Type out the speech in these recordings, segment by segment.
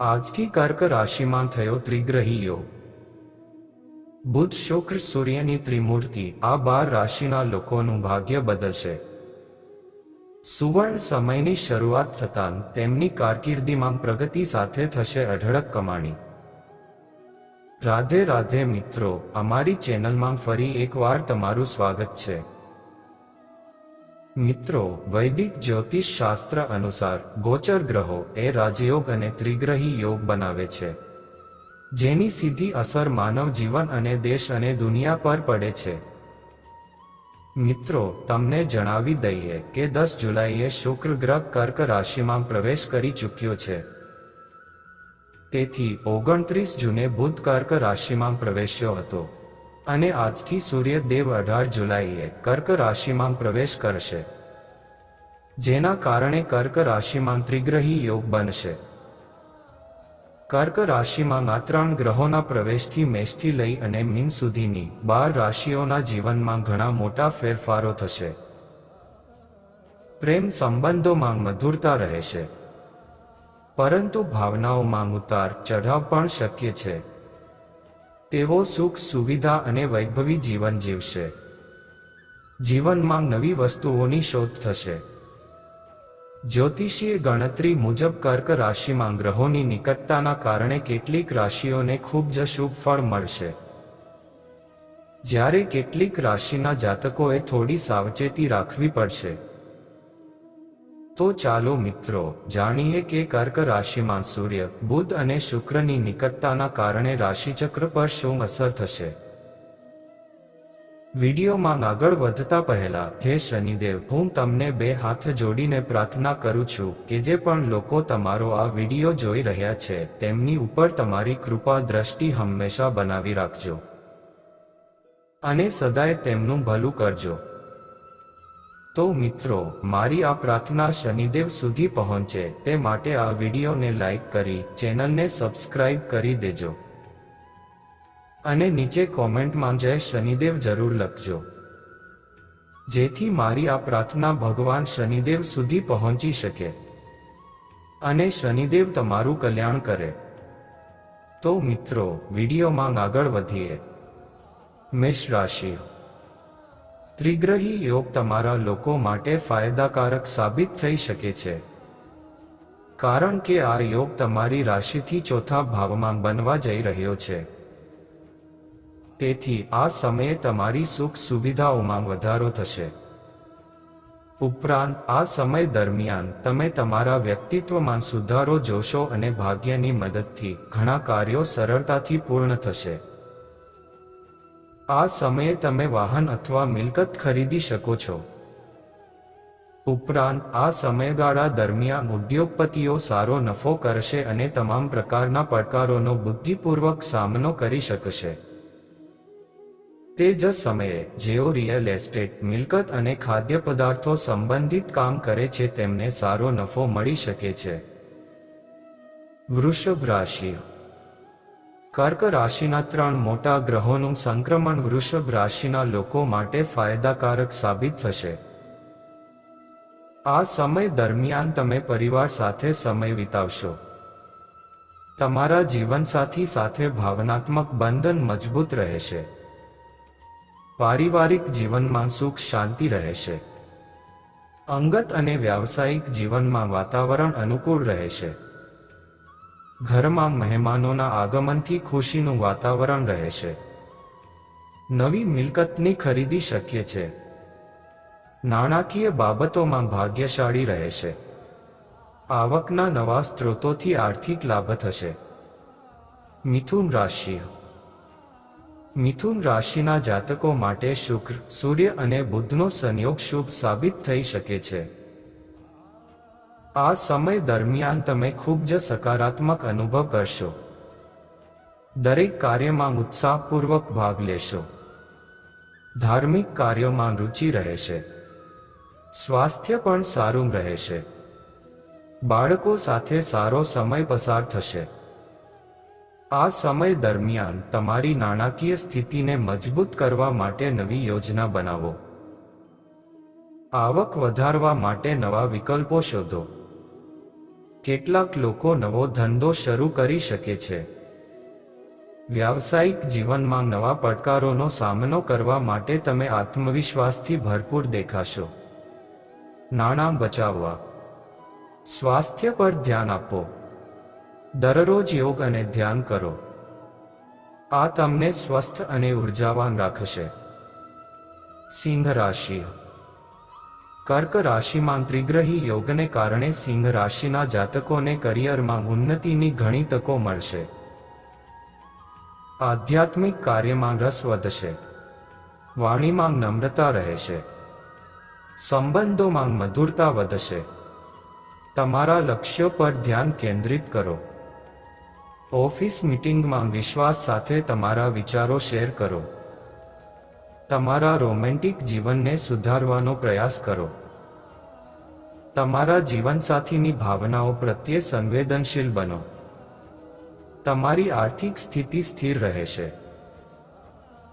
આજથી કર્ક રાશિમાં થયો ત્રિગ્રહી યોગ. બુધ શુક્ર સૂર્યની ત્રિમૂર્તિ આ બાર રાશિના લોકોનું ભાગ્ય બદલશે. સુવર્ણ સમયની શરૂઆત થતાં તેમની કારકિર્દીમાં પ્રગતિ સાથે થશે અઢળક કમાણી. રાધે રાધે મિત્રો, અમારી ચેનલમાં ફરી એકવાર તમારું સ્વાગત છે. મિત્રો, વૈદિક જ્યોતિષ શાસ્ત્ર અનુસાર ગોચર ગ્રહો એ રાજયોગ અને ત્રિગ્રહી યોગ બનાવે છે, જેની સીધી અસર માનવ જીવન અને દેશ અને દુનિયા પર પડે છે. મિત્રો, તમને જણાવી દઈએ કે દસ જુલાઈએ શુક્ર ગ્રહ કર્ક રાશિમાં પ્રવેશ કરી ચૂક્યો છે. તેથી ઓગણત્રીસ જૂને બુધ કર્ક રાશિમાં પ્રવેશ્યો હતો. અને આજથી સૂર્યદેવ અઢાર જુલાઈએ કર્ક રાશિમાં પ્રવેશ કરશે. જેના કારણે કર્ક રાશિમાં ત્રિગ્રહી યોગ બનશે. કર્ક રાશિમાં આ ત્રણ ગ્રહોના પ્રવેશથી મેષથી લઈ અને મીન સુધીની બાર રાશિઓના જીવનમાં ઘણા મોટા ફેરફારો થશે. પ્રેમ સંબંધોમાં મધુરતા રહેશે. પરંતુ ભાવનાઓમાં ઉતાર ચઢાવ પણ શક્ય છે. તેઓ સુખ, સુવિધા અને વૈભવી જીવન જીવશે. જીવનમાં નવી વસ્તુઓની શોધ થશે. જ્યોતિષીય ગણતરી મુજબ કર્ક રાશિમાં ગ્રહોની નિકટતાના કારણે કેટલીક રાશિઓને ખૂબ જ શુભ ફળ મળશે. જ્યારે કેટલીક રાશિના જાતકોએ થોડી સાવચેતી રાખવી પડશે. તો ચાલો મિત્રો, જાણીએ કે કર્ક રાશિમાં સૂર્ય, બુધ અને શુક્રની નિકટતાના કારણે રાશિચક્ર પર શું અસર થશે? વિડીયોમાં આગળ વધતા પહેલા, હે શનિદેવ, હું તમને બે હાથ જોડીને પ્રાર્થના કરું છું કે જે પણ લોકો તમારો આ વીડિયો જોઈ રહ્યા છે, તેમની ઉપર તમારી કૃપા દ્રષ્ટિ હંમેશા બનાવી રાખજો. અને સદાય તેમનું ભલું કરજો. તો મિત્રો, મારી આ પ્રાર્થના શનિદેવ સુધી પહોંચે. તે માટે આ વિડીયોને લાઈક કરી, ચેનલને સબસ્ક્રાઇબ કરી દેજો. અને નીચે કોમેન્ટમાં જય શનિદેવ જરૂર લખજો. જેથી મારી આ પ્રાર્થના ભગવાન શનિદેવ સુધી પહોંચી શકે. અને શનિદેવ તમારું કલ્યાણ કરે. તો મિત્રો, વિડીયોમાં આગળ વધીએ. મેષ રાશિ. ત્રિગ્રહી યોગ તમારા લોકો માટે ફાયદાકારક સાબિત થઈ શકે છે. કારણ કે આ યોગ તમારી રાશિથી ચોથા ભાવમાં બનવા જઈ રહ્યો છે. તેથી આ સમયે તમારી સુખ સુવિધાઓમાં વધારો થશે. ઉપરાંત આ સમય દરમિયાન તમે તમારા વ્યક્તિત્વમાં સુધારો જોશો અને ભાગ્યની મદદથી ઘણા કાર્યો સરળતાથી પૂર્ણ થશે. આ સમયે તમે વાહન અથવા મિલકત ખરીદી શકો છો. ઉપરાંત, આ સમયગાળા દરમિયાન ઉદ્યોગપતિઓ સારો નફો કરશે અને તમામ પ્રકારના પડકારોનો બુદ્ધિપૂર્વક સામનો કરી શકશે. તે જ સમયે, જેઓ રિયલ એસ્ટેટ, મિલકત અને ખાદ્ય પદાર્થો સંબંધિત કામ કરે છે, તેમને સારો નફો મળી શકે છે. વૃષભ રાશિ કર્ક રાશિના ત્રણ મોટા ગ્રહોનું સંક્રમણ વૃષભ રાશિના લોકો માટે ફાયદાકારક સાબિત થશે. આ સમય દરમિયાન તમે પરિવાર સાથે સમય વિતાવશો. તમારા જીવનસાથી સાથે ભાવનાત્મક બંધન મજબૂત રહેશે. પારિવારિક જીવનમાં સુખ શાંતિ રહેશે. અંગત અને વ્યાવસાયિક જીવનમાં વાતાવરણ અનુકૂળ રહેશે. ઘરમાં મહેમાનોના આગમનથી ખુશીનું વાતાવરણ રહે છે. નવી મિલકતની ખરીદી શક્ય છે. નાણાકીય બાબતોમાં ભાગ્યશાળી રહે છે. આવકના નવા સ્ત્રોતોથી આર્થિક લાભ થશે. મિથુન રાશિ. મિથુન રાશિના જાતકો માટે શુક્ર, સૂર્ય અને બુધનો સંયોગ શુભ સાબિત થઈ શકે છે. આ સમય દરમિયાન તમે ખૂબ જ સકારાત્મક અનુભવ કરશો. દરેક કાર્યમાં ઉત્સાહપૂર્વક ભાગ લેશો. ધાર્મિક કાર્યોમાં રુચિ રહેશે. સ્વાસ્થ્ય પણ સારું રહેશે. બાળકો સાથે સારો સમય પસાર થશે. આ સમય દરમિયાન તમારી નાણાકીય સ્થિતિને મજબૂત કરવા માટે નવી યોજના બનાવો. આવક વધારવા માટે નવા વિકલ્પો શોધો. કેટલાક લોકો નવો ધંધો શરૂ કરી શકે છે. વ્યાવસાયિક જીવનમાં નવા પડકારોનો સામનો કરવા માટે તમે આત્મવિશ્વાસથી ભરપૂર દેખાશો. નાણાં બચાવવા. સ્વાસ્થ્ય પર ધ્યાન આપો. દરરોજ યોગ અને ધ્યાન કરો. આ તમને સ્વસ્થ અને ઉર્જાવાન રાખશે. સિંહ રાશિ. કર્ક રાશિમાં ત્રિગ્રહી યોગને કારણે સિંહ રાશિના જાતકોને કરિયરમાં ઉન્નતિની ઘણી તકો મળશે. આધ્યાત્મિક કાર્યમાં રસ વધશે. વાણીમાં નમ્રતા રહેશે. સંબંધોમાં મધુરતા વધશે. તમારા લક્ષ્યો પર ધ્યાન કેન્દ્રિત કરો. ઓફિસ મીટિંગમાં વિશ્વાસ સાથે તમારા વિચારો શેર કરો. તમારા રોમેન્ટિક જીવનને સુધારવાનો પ્રયાસ કરો. તમારા જીવનસાથીની ભાવનાઓ પ્રત્યે સંવેદનશીલ બનો. તમારી આર્થિક સ્થિતિ સ્થિર રહેશે.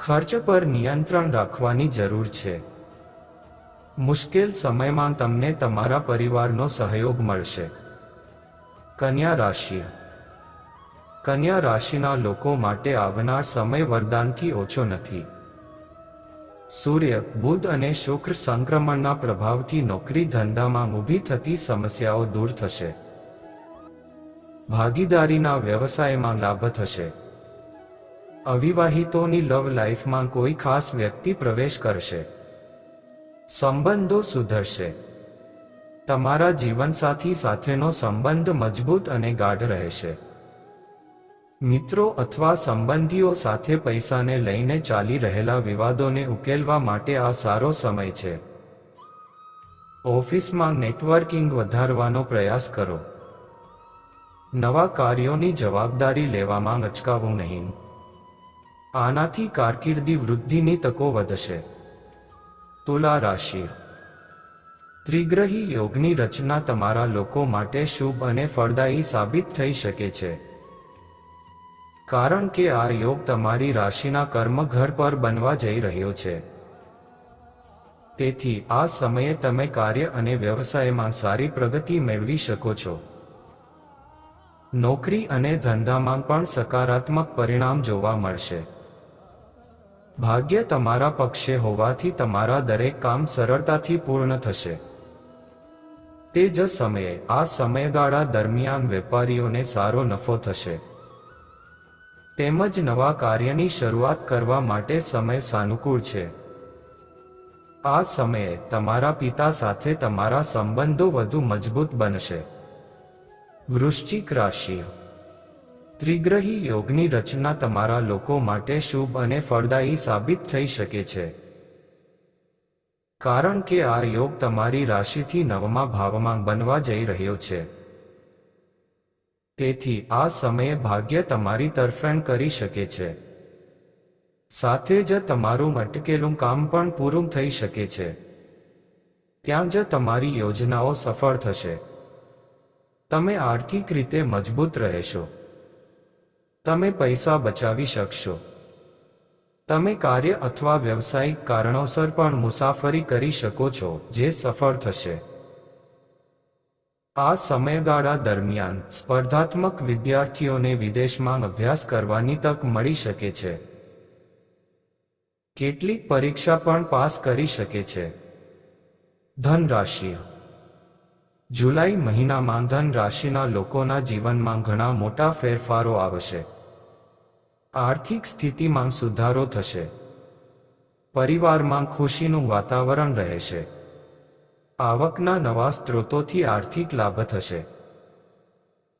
ખર્ચ પર નિયંત્રણ રાખવાની જરૂર છે. મુશ્કેલ સમયમાં તમને તમારા પરિવારનો સહયોગ મળશે. કન્યા રાશિ. કન્યા રાશિના લોકો માટે આવનાર સમય વરદાનથી ઓછો નથી. સૂર્ય, બુધ અને શુક્ર સંક્રમણના પ્રભાવથી નોકરી ધંધામાં ઊભી થતી સમસ્યાઓ દૂર થશે. ભાગીદારીના વ્યવસાયમાં લાભ થશે. અવિવાહિતોની લવ લાઈફમાં કોઈ ખાસ વ્યક્તિ પ્રવેશ કરશે. સંબંધો સુધરશે. તમારા જીવનસાથી સાથેનો સંબંધ મજબૂત અને ગાઢ રહેશે. મિત્રો અથવા સંબંધીઓ સાથે પૈસાને લઈને ચાલી રહેલા વિવાદોને ઉકેલવા માટે આ સારો સમય છે. ઓફિસમાં નેટવર્કિંગ વધારવાનો પ્રયાસ કરો. નવા કાર્યોની જવાબદારી લેવામાં અચકાવું નહીં. આનાથી કારકિર્દી વૃદ્ધિની તકો વધશે. તુલા રાશિ. ત્રિગ્રહી યોગની રચના તમારા લોકો માટે શુભ અને ફળદાયી સાબિત થઈ શકે છે. કારણ કે આ યોગ તમારી રાશિના કર્મઘર પર બનવા જઈ રહ્યો છે. તેથી, આ સમયે તમે કાર્ય અને વ્યવસાયમાં સારી પ્રગતિ મેળવી શકો છો. નોકરી અને ધંધામાં પણ સકારાત્મક પરિણામ જોવા મળશે. ભાગ્ય તમારા પક્ષે હોવાથી તમારા દરેક કામ સરળતાથી પૂર્ણ થશે. તે જ સમયે, આ સમયગાળા દરમિયાન વેપારીઓને સારો નફો થશે. તેમજ નવા કાર્યની શરૂઆત કરવા માટે સમય સાનુકૂળ છે. આ સમયે તમારા પિતા સાથે તમારા સંબંધો વધુ મજબૂત બનશે. વૃશ્ચિક રાશિ. ત્રિગ્રહી યોગની રચના તમારા લોકો માટે શુભ અને ફળદાયી સાબિત થઈ શકે છે. કારણ કે આ યોગ તમારી રાશિથી નવમા ભાવમાં બનવા જઈ રહ્યો છે. તેથી આ સમયે ભાગ્ય તમારી તરફેણ કરી શકે છે. સાથે જ તમારું અટકેલું કામ પણ પૂરું થઈ શકે છે. ત્યાં જ તમારી યોજનાઓ સફળ થશે. તમે આર્થિક રીતે મજબૂત રહેશો. તમે પૈસા બચાવી શકશો. તમે કાર્ય અથવા વ્યવસાયિક કારણોસર પણ મુસાફરી કરી શકો છો, જે સફળ થશે. આ સમયગાળા દરમિયાન સ્પર્ધાત્મક વિદ્યાર્થીઓને વિદેશમાં અભ્યાસ કરવાની તક મળી શકે છે. કેટલીક પરીક્ષા પણ પાસ કરી શકે છે. ધન રાશિ જુલાઈ મહિનામાં ધન રાશિના લોકોના જીવનમાં ઘણા મોટા ફેરફારો આવશે. આર્થિક સ્થિતિમાં સુધારો થશે. પરિવારમાં ખુશીનું વાતાવરણ રહેશે. આવકના નવા સ્ત્રોતોથી આર્થિક લાભ થશે.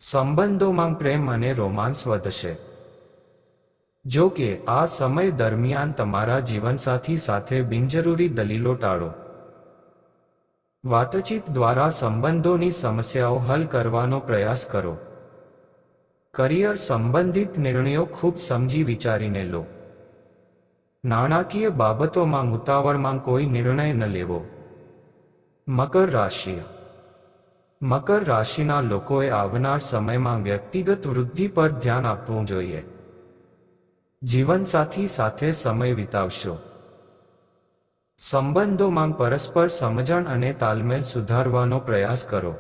સંબંધોમાં પ્રેમ અને રોમાન્સ વધશે. જો કે, આ સમય દરમિયાન તમારા જીવનસાથી સાથે બિનજરૂરી દલીલો ટાળો. વાતચીત દ્વારા સંબંધોની સમસ્યાઓ હલ કરવાનો પ્રયાસ કરો. કરિયર સંબંધિત નિર્ણયો ખૂબ સમજી વિચારીને લો. નાણાકીય બાબતોમાં ઉતાવળમાં કોઈ નિર્ણય ન લેવો. મકર રાશિ. મકર રાશિના લોકોએ આવનાર સમયમાં વ્યક્તિગત વૃદ્ધિ પર ધ્યાન આપવું જોઈએ. જીવનસાથી સાથે સમય વિતાવશો. સંબંધોમાં પરસ્પર સમજણ અને તાલમેલ સુધારવાનો પ્રયાસ કરો.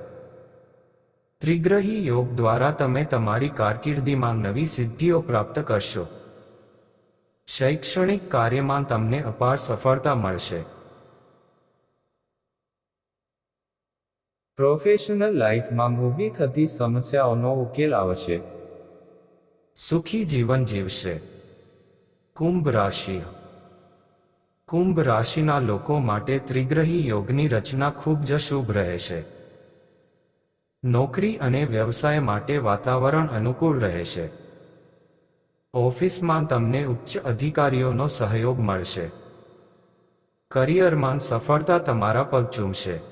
ત્રિગ્રહી યોગ દ્વારા તમે તમારી કારકિર્દીમાં નવી સિદ્ધિઓ પ્રાપ્ત કરશો. શૈક્ષણિક કાર્યમાં તમને અપાર સફળતા મળશે. પ્રોફેશનલ લાઈફમાં ઊભી થતી સમસ્યાઓનો ઉકેલ આવશે. સુખી જીવન જીવશે. કુંભ રાશિ. કુંભ રાશિના લોકો માટે ત્રિગ્રહી યોગની રચના ખૂબ જ શુભ રહેશે. નોકરી અને વ્યવસાય માટે વાતાવરણ અનુકૂળ રહેશે. ઓફિસમાં તમને ઉચ્ચ અધિકારીઓનો સહયોગ મળશે. કરિયરમાં સફળતા તમારા પગ ચૂમશે.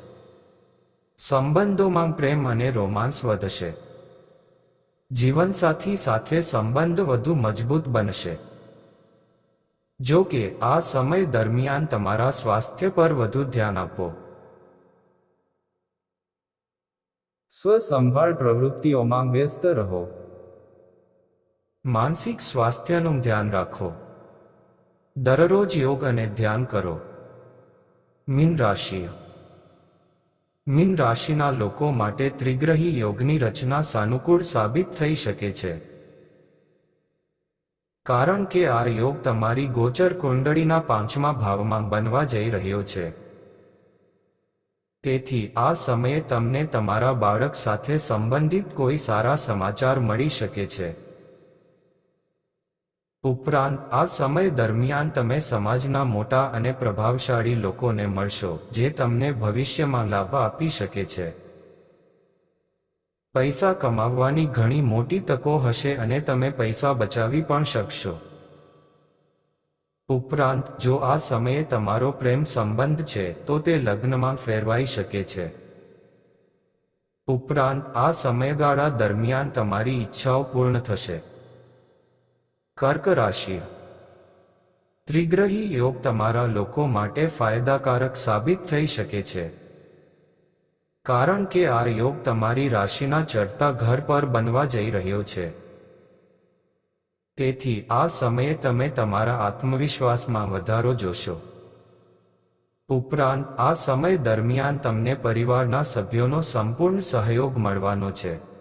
સંબંધોમાં પ્રેમ અને રોમાંસ વધશે. જીવનસાથી સાથે સંબંધ વધુ મજબૂત બનશે. જો કે આ સમય દરમિયાન તમારા સ્વાસ્થ્ય પર વધુ ધ્યાન આપો. સ્વસંભાળ પ્રવૃત્તિઓમાં વ્યસ્ત રહો. માનસિક સ્વાસ્થ્યનું ધ્યાન રાખો. દરરોજ યોગ અને ધ્યાન કરો. મીન રાશિ. મીન રાશિના લોકો માટે ત્રિગ્રહી યોગની રચના સાનુકૂળ સાબિત થઈ શકે છે. કારણ કે આ યોગ તમારી ગોચર કુંડળીના પાંચમા ભાવમાં બનવા જઈ રહ્યો છે. તેથી આ સમયે તમને તમારા બાળક સાથે સંબંધિત કોઈ સારા સમાચાર મળી શકે છે. ઉપરાંત, આ સમય દરમિયાન તમે સમાજના મોટા અને પ્રભાવશાળી લોકોને મળશો, જે તમને ભવિષ્યમાં લાભ આપી શકે છે. પૈસા કમાવવાની ઘણી મોટી તકો હશે અને તમે પૈસા બચાવી પણ શકશો. ઉપરાંત, જો આ સમયે તમારો પ્રેમ સંબંધ છે, તો તે લગ્નમાં ફેરવાઈ શકે છે. ઉપરાંત, આ સમયગાળા દરમિયાન તમારી ઈચ્છાઓ પૂર્ણ થશે. કર્ક રાશિ ત્રિગ્રહી યોગ તમારા લોકો માટે ફાયદાકારક સાબિત થઈ શકે છે. કારણ કે આ યોગ તમારી રાશિના ચડતા ઘર પર બનવા જઈ રહ્યો છે. તેથી આ સમયે તમે તમારા આત્મવિશ્વાસમાં વધારો જોશો. ઉપરાંત, આ સમય દરમિયાન તમને પરિવારના સભ્યોનો સંપૂર્ણ સહયોગ મળવાનો છે.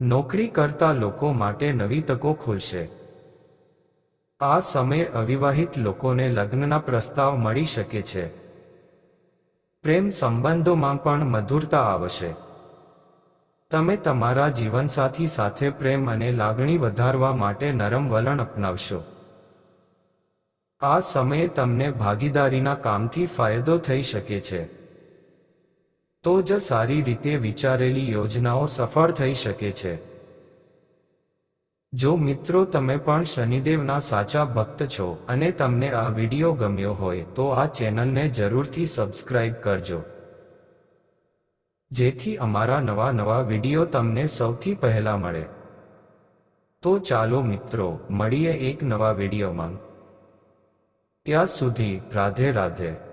નોકરી કરતા લોકો માટે નવી તકો ખુલશે. આ સમયે અવિવાહિત લોકોને લગ્નના પ્રસ્તાવ મળી શકે છે. પ્રેમ સંબંધોમાં પણ મધુરતા આવશે. તમે તમારા જીવનસાથી સાથે પ્રેમ અને લાગણી વધારવા માટે નરમ વલણ અપનાવશો. આ સમયે તમને ભાગીદારીના કામથી ફાયદો થઈ શકે છે. તો જ સારી રીતે વિચારેલી યોજનાઓ સફળ થઈ શકે છે. જો મિત્રો તમે પણ શનિદેવના સાચા ભક્ત છો અને તમને આ વીડિયો ગમ્યો હોય તો આ ચેનલને જરૂરથી સબસ્ક્રાઇબ કરજો. જેથી અમારા નવા નવા વીડિયો તમને સૌથી પહેલા મળે. તો ચાલો મિત્રો, મળીએ એક નવા વિડીયોમાં. ત્યાં સુધી રાધે રાધે.